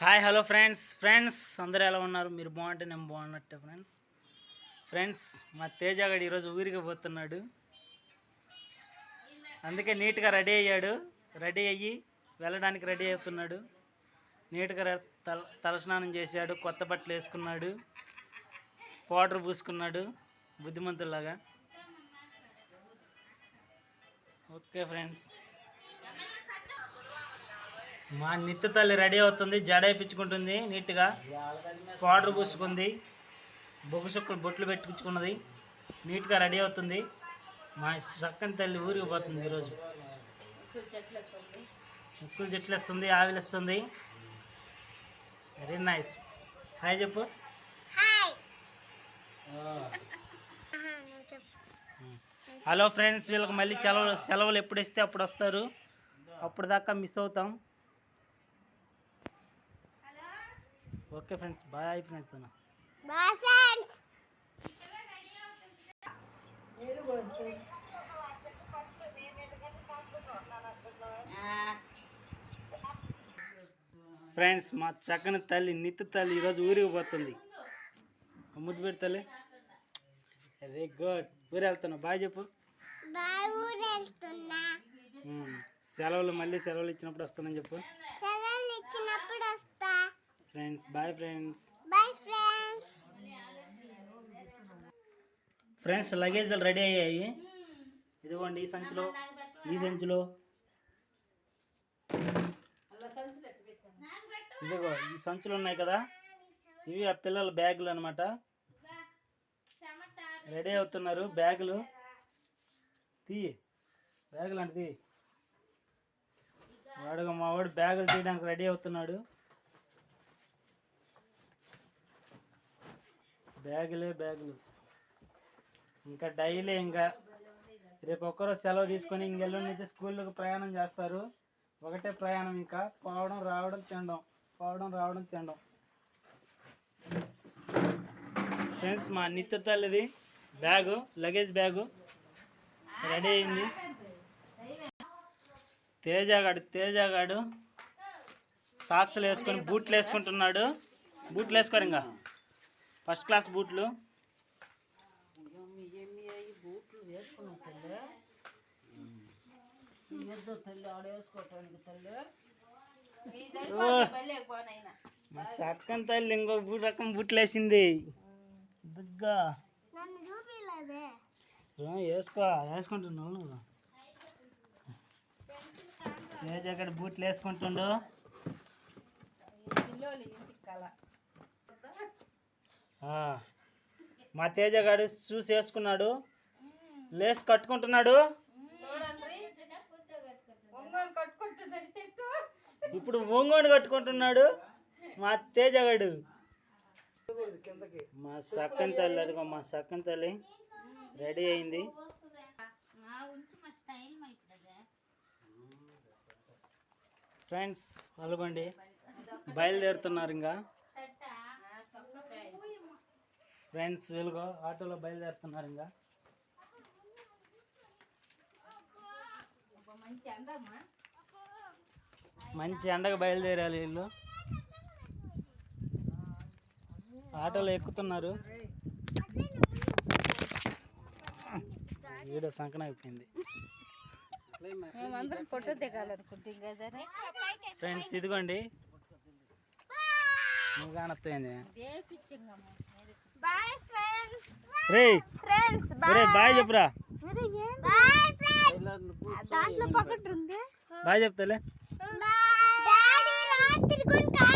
Hi hello friends. Friends అందరూ ఎలా ఉన్నారు? మీరు బాగుంటే నేను బాగున్నట్టే ఫ్రెండ్స్. ఫ్రెండ్స్ మా తేజగాడు ఈరోజు ఊరికి పోతున్నాడు. అందుకే నీట్గా రెడీ అయ్యాడు. రెడీ అయ్యి వెళ్ళడానికి రెడీ అవుతున్నాడు. నీట్గా తల తలస్నానం చేశాడు కొత్త బట్టలు వేసుకున్నాడు పౌడర్ పూసుకున్నాడు బుద్ధిమంతుల్లాగా. Okay friends. మా నిత్య తల్లి రెడీ అవుతుంది జడ వేయించుకుంటుంది నీట్గా. పౌడర్ పూసుకుంది. బొగ్గు చుక్కలు బొట్లు పెట్టుకుంచుకున్నది నీట్గా రెడీ అవుతుంది. మా చక్కని తల్లి ఊరికి పోతుంది ఈరోజు. ముక్కులు చెట్లు వేస్తుంది ఆవిలు వస్తుంది వెరీ నైస్ హాయ్ చెప్పు హలో ఫ్రెండ్స్ వీళ్ళకి మళ్ళీ సెలవులు సెలవులు ఎప్పుడు ఇస్తే అప్పుడు వస్తారు. అప్పుడు దాకా మిస్ అవుతాం. ఓకే ఫ్రెండ్స్ బాయ్ ఫ్రెండ్స్ అన్న. Bye friends. ఫ్రెండ్స్ మా చక్కని తల్లి నిత్య తల్లి ఈరోజు ఊరికి పోతుంది. ముద్దు తల్లి వెరీ గుడ్ ఊరు వెళ్తున్నా బాయ్ చెప్పు. సెలవులు మళ్ళీ సెలవులు ఇచ్చినప్పుడు వస్తానని చెప్పు. Friends bye friends bye friends friends లగేజ్లు ready అయ్యాయి. ఇదిగోండి ఈ సంచిలో. ఈ సంచిలో. ఇదిగో ఈ సంచులు ఉన్నాయి కదా. ఇవి ఆ పిల్లల బ్యాగులు అనమాట రెడీ అవుతున్నారు బ్యాగులు. తీ బ్యాగులు అంటే తీ. వాడుగా మా వాడు బ్యాగులు తీయడానికి రెడీ అవుతున్నాడు. బ్యాగులే బ్యాగులు. ఇంకా డైలీ ఇంకా రేపు ఒక్కరోజు సెలవు తీసుకొని ఇంకెల్లుండి నుంచి స్కూల్కి ప్రయాణం చేస్తారు. ఒకటే ప్రయాణం ఇంకా. పోవడం రావడం తినడం. పోవడం రావడం తినడం. ఫ్రెండ్స్ మా నిత్య తల్లిది బ్యాగు లగేజ్ బ్యాగు రెడీ అయింది. తేజగాడు తేజగాడు. సాక్స్లు వేసుకొని బూట్లు వేసుకుంటున్నాడు. బూట్లు వేసుకోరు ఇంకా. ఫస్ట్ క్లాస్ బూట్లు. మా చక్కని తల్లి ఇంకో బూట్ రకం బూట్లు వేసింది. దుగ్గా వేసుకో వేసుకుంటున్నావు నువ్వు. తేజ అక్కడ బూట్లు వేసుకుంటుండు? ఆ, మా తేజగాడు చూసి వేసుకున్నాడు. లేస్ కట్టుకుంటున్నాడు. ఇప్పుడు ఒంగోని కట్టుకుంటున్నాడు మా తేజగాడు మా సక్కన్ తల్లి అదిగో మా సక్కన్ తల్లి రెడీ అయింది. ఫ్రెండ్స్ పాల్గొండి బయలుదేరుతున్నారు ఇంకా. ఫ్రెండ్స్ వెలుగో ఆటోలో బయలుదేరుతున్నారు ఇంకా. మంచి ఎండకు బయలుదేరాలి వీళ్ళు. ఆటోలో ఎక్కుతున్నారు. వీడియో సంకన అయిపోయింది. ఫ్రెండ్స్ ఇదిగోండి. నువ్వు కానొస్తుంది బాయ్ ఫ్రెండ్స్ రే. ఫ్రెండ్స్ బాయ్ బాయ్ చెప్పురా. బాయ్ ఫ్రెండ్స్ దాంట్లో పగట్టుంది బాయ్ చెప్తాలే. డాడీ రాత్రి కొంటా